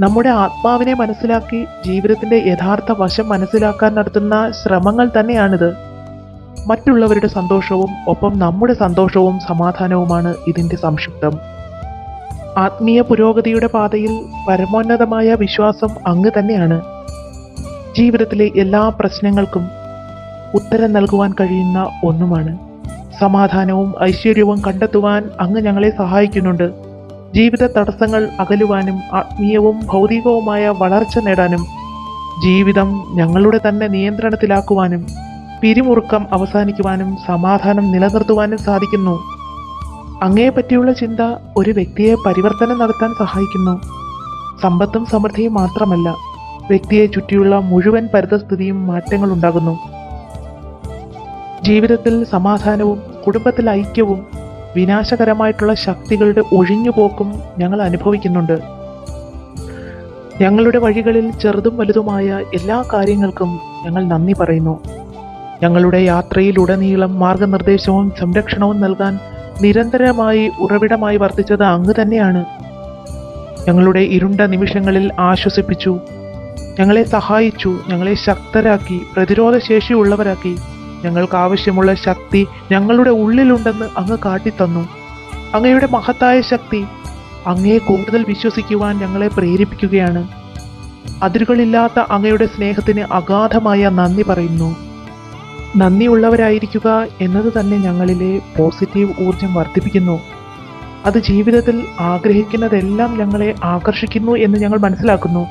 നമ്മുടെ ആത്മാവിനെ മനസ്സിലാക്കി ജീവിതത്തിന്റെ യഥാർത്ഥ വശം മനസ്സിലാക്കാൻ നടത്തുന്ന ശ്രമങ്ങൾ തന്നെയാണിത്. മറ്റുള്ളവരുടെ സന്തോഷവും ഒപ്പം നമ്മുടെ സന്തോഷവും സമാധാനവുമാണ് ഇതിന്റെ സംക്ഷിപ്തം. ആത്മീയ പുരോഗതിയുടെ പാതയിൽ പരമോന്നതമായ വിശ്വാസം അങ്ങ് തന്നെയാണ്. ജീവിതത്തിലെ എല്ലാ പ്രശ്നങ്ങൾക്കും ഉത്തരം നൽകുവാൻ കഴിയുന്ന ഒന്നുമാണ്. സമാധാനവും ഐശ്വര്യവും കണ്ടെത്തുവാൻ അങ്ങ് ഞങ്ങളെ സഹായിക്കുന്നുണ്ട്. ജീവിത തടസ്സങ്ങൾ അകലുവാനും ആത്മീയവും ഭൗതികവുമായ വളർച്ച നേടാനും ജീവിതം ഞങ്ങളുടെ തന്നെ നിയന്ത്രണത്തിലാക്കുവാനും പിരിമുറുക്കം അവസാനിക്കുവാനും സമാധാനം നിലനിർത്തുവാനും സാധിക്കുന്നു. അങ്ങയെ പറ്റിയുള്ള ചിന്ത ഒരു വ്യക്തിയെ പരിവർത്തനം നടത്താൻ സഹായിക്കുന്നു. സമ്പത്തും സമൃദ്ധിയും മാത്രമല്ല വ്യക്തിയെ ചുറ്റിയുള്ള മുഴുവൻ പരിതസ്ഥിതിയും മാറ്റങ്ങൾ ഉണ്ടാകുന്നു ജീവിതത്തിൽ സമാധാനവും കുടുംബത്തിൽ ഐക്യവും വിനാശകരമായിട്ടുള്ള ശക്തികളുടെ ഒഴിഞ്ഞുപോക്കും ഞങ്ങൾ അനുഭവിക്കുന്നുണ്ട്. ഞങ്ങളുടെ വഴികളിൽ ചെറുതും വലുതുമായ എല്ലാ കാര്യങ്ങൾക്കും ഞങ്ങൾ നന്ദി പറയുന്നു. ഞങ്ങളുടെ യാത്രയിലുടനീളം മാർഗനിർദ്ദേശവും സംരക്ഷണവും നൽകാൻ നിരന്തരമായി ഉറവിടമായി വർദ്ധിച്ചത് അങ്ങ് തന്നെയാണ്. ഞങ്ങളുടെ ഇരുണ്ട നിമിഷങ്ങളിൽ ആശ്വസിപ്പിച്ചു. ഞങ്ങളെ സഹായിച്ചു. ഞങ്ങളെ ശക്തരാക്കി പ്രതിരോധശേഷിയുള്ളവരാക്കി. ഞങ്ങൾക്ക് ആവശ്യമുള്ള ശക്തി ഞങ്ങളുടെ ഉള്ളിലുണ്ടെന്ന് അങ്ങ് കാട്ടിത്തന്നു. അങ്ങയുടെ മഹത്തായ ശക്തി അങ്ങയെ കൂടുതൽ വിശ്വസിക്കുവാൻ ഞങ്ങളെ പ്രേരിപ്പിക്കുകയാണ്. അതിരുകളില്ലാത്ത അങ്ങയുടെ സ്നേഹത്തിന് അഗാധമായ നന്ദി പറയുന്നു. നന്ദിയുള്ളവരായിരിക്കുക എന്നത് തന്നെ ഞങ്ങളിലെ പോസിറ്റീവ് ഊർജം വർദ്ധിപ്പിക്കുന്നു. അത് ജീവിതത്തിൽ ആഗ്രഹിക്കുന്നതെല്ലാം ഞങ്ങളെ ആകർഷിക്കുന്നു എന്ന് ഞങ്ങൾ മനസ്സിലാക്കുന്നു.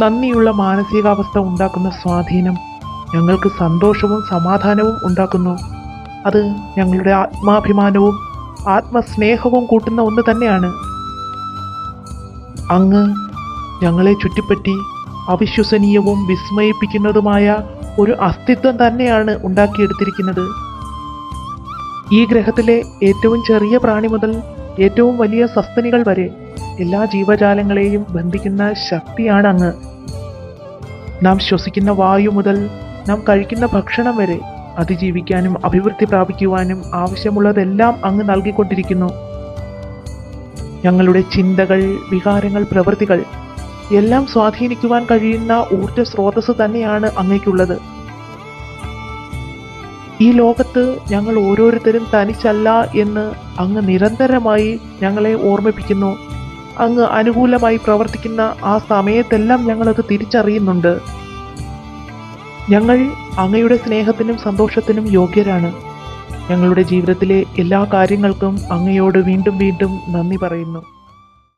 നന്ദിയുള്ള മാനസികാവസ്ഥ ഉണ്ടാക്കുന്ന സ്വാധീനം ഞങ്ങൾക്ക് സന്തോഷവും സമാധാനവും ഉണ്ടാക്കുന്നു. അത് ഞങ്ങളുടെ ആത്മാഭിമാനവും ആത്മസ്നേഹവും കൂട്ടുന്ന ഒന്ന് തന്നെയാണ്. അങ്ങ് ഞങ്ങളെ ചുറ്റിപ്പറ്റി അവിശ്വസനീയവും വിസ്മയിപ്പിക്കുന്നതുമായ ഒരു അസ്തിത്വം തന്നെയാണ് ഉണ്ടാക്കിയെടുത്തിരിക്കുന്നത്. ഈ ഗ്രഹത്തിലെ ഏറ്റവും ചെറിയ പ്രാണി മുതൽ ഏറ്റവും വലിയ സസ്തനികൾ വരെ എല്ലാ ജീവജാലങ്ങളെയും ബന്ധിക്കുന്ന ശക്തിയാണ് അങ്ങ് നാം ശ്വസിക്കുന്ന വായു മുതൽ നാം കഴിക്കുന്ന ഭക്ഷണം വരെ അതിജീവിക്കാനും അഭിവൃദ്ധി പ്രാപിക്കുവാനും ആവശ്യമുള്ളതെല്ലാം അങ്ങ് നൽകിക്കൊണ്ടിരിക്കുന്നു. ഞങ്ങളുടെ ചിന്തകൾ വികാരങ്ങൾ പ്രവൃത്തികൾ എല്ലാം സ്വാധീനിക്കുവാൻ കഴിയുന്ന ഊർജ സ്രോതസ് തന്നെയാണ് അങ്ങേക്കുള്ളത് ഈ ലോകത്ത് ഞങ്ങൾ ഓരോരുത്തരും തനിച്ചല്ല എന്ന് അങ്ങ് നിരന്തരമായി ഞങ്ങളെ ഓർമ്മിപ്പിക്കുന്നു. അങ്ങ് അനുകൂലമായി പ്രവർത്തിക്കുന്ന ആ സമയത്തെല്ലാം ഞങ്ങളത് തിരിച്ചറിയുന്നുണ്ട്. ഞങ്ങൾ അങ്ങയുടെ സ്നേഹത്തിനും സന്തോഷത്തിനും യോഗ്യരാണ്. ഞങ്ങളുടെ ജീവിതത്തിലെ എല്ലാ കാര്യങ്ങൾക്കും അങ്ങയോട് വീണ്ടും വീണ്ടും നന്ദി പറയുന്നു.